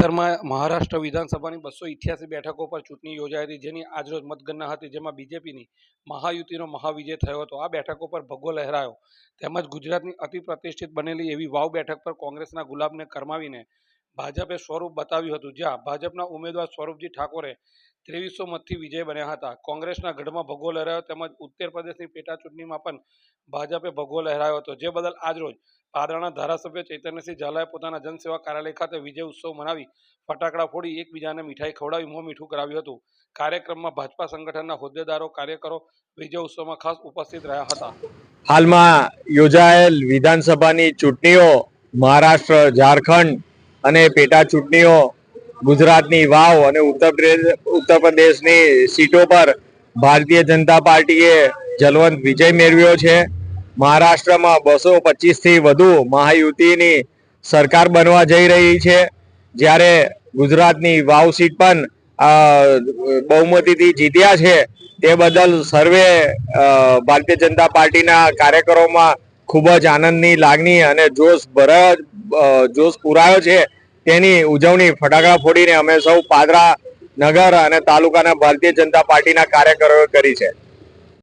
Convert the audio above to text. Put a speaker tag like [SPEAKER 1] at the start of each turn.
[SPEAKER 1] પાલનપુરમાં મહારાષ્ટ્ર વિધાનસભાની બસો ઇઠ્યાસી બેઠકો પર ચૂંટણી યોજાઈ હતી, જેની આજરોજ મતગણના હતી, જેમાં બીજેપીની મહાયુતિનો મહાવિજય થયો હતો. આ બેઠકો પર ભગવો લહેરાયો. તેમજ ગુજરાતની અતિ પ્રતિષ્ઠિત બનેલી એવી વાવ બેઠક પર કોંગ્રેસના ગુલાબને કરમાવીને ભાજપે સ્વરૂપ બતાવ્યું હતું. જ્યાં ભાજપના ઉમેદવાર સ્વરૂપજી ઠાકોરે ત્રેવીસો મતથી વિજય બન્યા હતા. કોંગ્રેસના ગઢમાં ભગવો લહેરાયો તેમજ ઉત્તર પ્રદેશની પેટા ચૂંટણીમાં પણ ભાજપે ભગવો લહેરાયો હતો. જે બદલ આજરોજ પાદરાના ધારાસભ્ય ચૈતન્યસિંહ ઝાલાએ પોતાના જનસેવા કાર્યાલય ખાતે વિજય ઉત્સવ મનાવી ફટાકડા ફોડી એકબીજાને મીઠાઈ ખવડાવી મોં મીઠું કરાવ્યું હતું. કાર્યક્રમમાં ભાજપા સંગઠનના હોદ્દેદારો, કાર્યકરો વિજય ઉત્સવમાં ખાસ ઉપસ્થિત રહ્યા હતા.
[SPEAKER 2] હાલમાં યોજાયેલ વિધાનસભાની ચૂંટણીઓ મહારાષ્ટ્ર, ઝારખંડ અને પેટા ચૂંટણીઓ ગુજરાતની વાવ અને ઉત્તર પ્રદેશ ઉત્તર પ્રદેશની સીટો પર ભારતીય જનતા પાર્ટીએ જલવંત વિજય મેળવ્યો છે. મહારાષ્ટ્રમાં બસો પચીસથી વધુ મહાયુતિની સરકાર બનવા જઈ રહી છે. જ્યારે ગુજરાતની વાવ સીટ પણ બહુમતીથી જીત્યા છે. તે બદલ સર્વે ભારતીય જનતા પાર્ટીના કાર્યકરોમાં ખૂબ જ આનંદની લાગણી અને જોશ ભરાયો જોશ પુરાયો છે. તેની ઉજવણી ફટાકડા ફોડીને અમે સૌ પાદરા નગર અને તાલુકાના ભારતીય જનતા પાર્ટીના કાર્યકરોએ કરી છે.